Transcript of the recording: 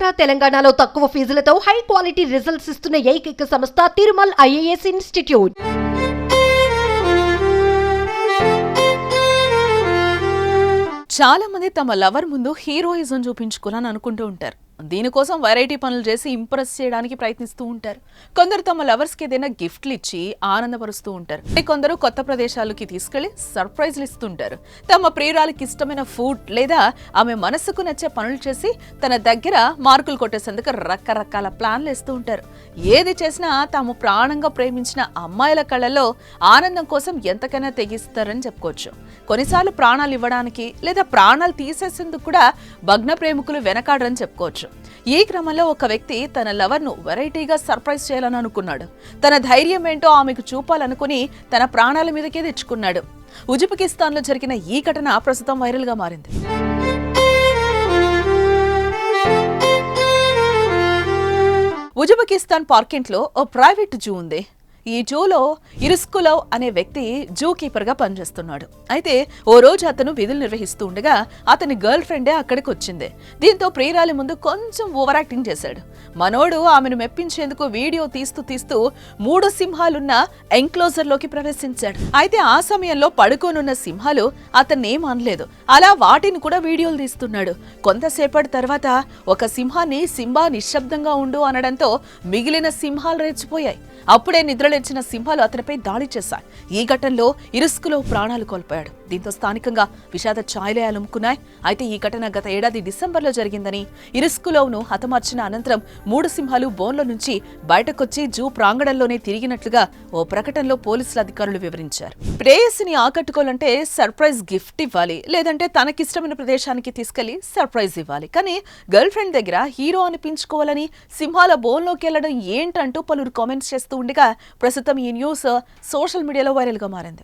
ఆంధ్ర తెలంగాణలో తక్కువ ఫీజులతో high quality results ఇస్తున్న ఏకైక సంస్థ తిరుమల్ ఐఏఎస్ ఇన్స్టిట్యూట్. చాలా మంది తమ లవర్ ముందు హీరోయిజం చూపించుకోవాలని అనుకుంటూ ఉంటారు. దీనికోసం వెరైటీ పనులు చేసి ఇంప్రెస్ చేయడానికి ప్రయత్నిస్తూ ఉంటారు. కొందరు తమ లవర్స్కి ఏదైనా గిఫ్ట్లు ఇచ్చి ఆనందపరుస్తూ ఉంటారు. కొందరు కొత్త ప్రదేశాలకి తీసుకెళ్ళి సర్ప్రైజ్లు ఇస్తుంటారు. తమ ప్రియురాలకి ఇష్టమైన ఫుడ్ లేదా ఆమె మనసుకు నచ్చే పనులు చేసి తన దగ్గర మార్కులు కొట్టేసేందుకు రకరకాల ప్లాన్లు వేస్తూ ఉంటారు. ఏది చేసినా తాము ప్రాణంగా ప్రేమించిన అమ్మాయిల కళ్ళలో ఆనందం కోసం ఎంతకైనా తెగిస్తారని చెప్పుకోవచ్చు. కొన్నిసార్లు ప్రాణాలు ఇవ్వడానికి లేదా ప్రాణాలు తీసేసేందుకు కూడా భగ్న ప్రేమికులు వెనకాడరని చెప్పుకోవచ్చు. ఈ క్రమంలో ఒక వ్యక్తి తన లవర్ను వెరైటీగా సర్ప్రైజ్ చేయాలని అనుకున్నాడు. తన ధైర్యం ఏంటో ఆమెకు చూపాలనుకుని తన ప్రాణాల మీదకే తెచ్చుకున్నాడు. ఉజ్బెకిస్తాన్లో జరిగిన ఈ ఘటన ప్రస్తుతం వైరల్గా మారింది. ఉజ్బెకిస్తాన్ పార్కెంట్లో ఓ ప్రైవేట్ జూ ఉంది. ఈ జూలో ఇరుస్కులవ్ అనే వ్యక్తి జూ కీపర్గా పనిచేస్తున్నాడు. అయితే ఓ రోజు అతను విధులు నిర్వహిస్తూ ఉండగా అతని గర్ల్ ఫ్రెండే అక్కడికి వచ్చింది దీంతో ప్రియురాలి ముందు కొంచెం ఓవర్ యాక్టింగ్ చేశాడు. మనోడు ఆమెను మెప్పించేందుకు వీడియో తీస్తూ తీస్తూ మూడు సింహాలున్న ఎంక్లోజర్లోకి ప్రవేశించాడు. అయితే ఆ సమయంలో పడుకోనున్న సింహాలు అతన్ని అనలేదు. అలా వాటిని కూడా వీడియోలు తీస్తున్నాడు. కొంతసేపటి తర్వాత ఒక సింహాన్ని సింబా నిశ్శబ్దంగా ఉండు అనడంతో మిగిలిన సింహాలు రెచ్చిపోయాయి. అప్పుడే నిద్రలేచిన సింహాలు అతనిపై దాడి చేశాయి. ఈ ఘటనలో ఇరుస్కులో ప్రాణాలు కోల్పోయాడు. దీంతో స్థానికంగా విషాద ఛాయలే అయితే ఈ ఘటన గత ఏడాది డిసెంబర్లో జరిగిందని ఇరుస్కులోను హతమార్చిన అనంతరం మూడు సింహాలు బోన్లో నుంచి బయటకొచ్చి జూ ప్రాంగణంలోనే తిరిగినట్లుగా ఓ ప్రకటనలో పోలీసుల అధికారులు వివరించారు. ప్రేయసిని ఆకట్టుకోవాలంటే సర్ప్రైజ్ గిఫ్ట్ ఇవ్వాలి. లేదంటే తనకిష్టమైన ప్రదేశానికి తీసుకెళ్ళి సర్ప్రైజ్ ఇవ్వాలి. కానీ గర్ల్ ఫ్రెండ్ దగ్గర హీరో అనిపించుకోవాలని సింహాల బోన్లోకి వెళ్ళడం ఏంటంటూ పలువురు కామెంట్స్ చేస్తూ ఉండగా ప్రస్తుతం ఈ న్యూస్ సోషల్ మీడియాలో వైరల్గా మారింది.